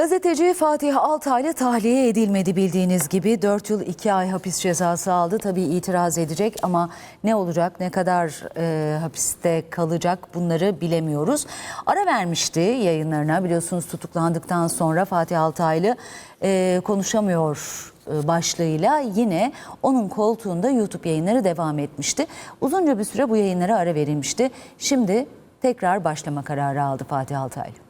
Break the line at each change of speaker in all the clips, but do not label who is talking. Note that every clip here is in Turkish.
Gazeteci Fatih Altaylı tahliye edilmedi bildiğiniz gibi 4 yıl 2 ay hapis cezası aldı. Tabii itiraz edecek ama ne olacak ne kadar e, hapiste kalacak bunları bilemiyoruz. Ara vermişti yayınlarına biliyorsunuz tutuklandıktan sonra Fatih Altaylı e, konuşamıyor e, başlığıyla yine onun koltuğunda YouTube yayınları devam etmişti. Uzunca bir süre bu yayınlara ara verilmişti. Şimdi tekrar başlama kararı aldı Fatih Altaylı.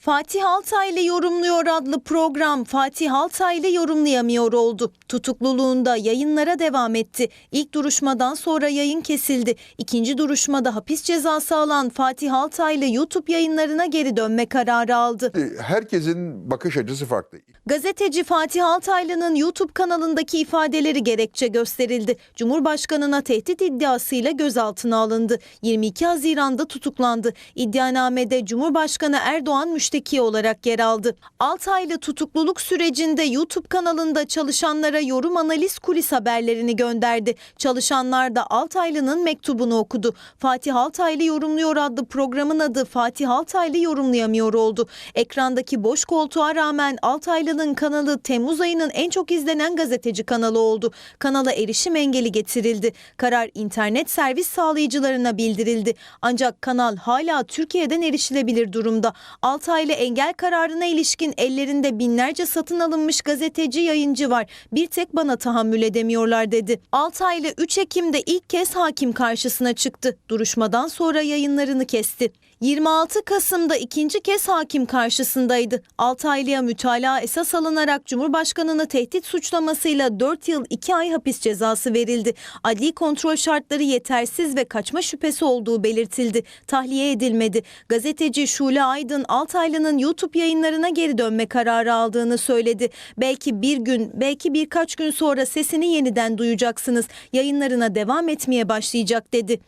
Fatih Altaylı yorumluyor adlı program Fatih Altaylı yorumlayamıyor oldu. Tutukluluğunda yayınlara devam etti. İlk duruşmadan sonra yayın kesildi. İkinci duruşmada hapis cezası alan Fatih Altaylı YouTube yayınlarına geri dönme kararı aldı.
Herkesin bakış açısı farklı.
Gazeteci Fatih Altaylı'nın YouTube kanalındaki ifadeleri gerekçe gösterildi. Cumhurbaşkanına tehdit iddiasıyla gözaltına alındı. 22 Haziran'da tutuklandı. İddianamede Cumhurbaşkanı Erdoğan müşteki olarak yer aldı. Altaylı tutukluluk sürecinde YouTube kanalında çalışanlara yorum analiz kulis haberlerini gönderdi. Çalışanlar da Altaylı'nın mektubunu okudu. Fatih Altaylı yorumluyor adlı programın adı Fatih Altaylı yorumlayamıyor oldu. Ekrandaki boş koltuğa rağmen Altaylı'nın kanalı Temmuz ayının en çok izlenen gazeteci kanalı oldu. Kanala erişim engeli getirildi. Karar internet servis sağlayıcılarına bildirildi. Ancak kanal hala Türkiye'den erişilebilir durumda. Altaylı engel kararına ilişkin ellerinde binlerce satın alınmış gazeteci yayıncı var. Bir tek bana tahammül edemiyorlar dedi. Altaylı 3 Ekim'de ilk kez hakim karşısına çıktı. Duruşmadan sonra yayınlarını kesti. 26 Kasım'da ikinci kez hakim karşısındaydı. Altaylı'ya mütalaa esas alınarak Cumhurbaşkanı'nı tehdit suçlamasıyla 4 yıl 2 ay hapis cezası verildi. Adli kontrol şartları yetersiz ve kaçma şüphesi olduğu belirtildi. Tahliye edilmedi. Gazeteci Şule Aydın Altaylı'nın YouTube yayınlarına geri dönme kararı aldığını söyledi. Belki bir gün, belki birkaç gün sonra sesini yeniden duyacaksınız. Yayınlarına devam etmeye başlayacak dedi.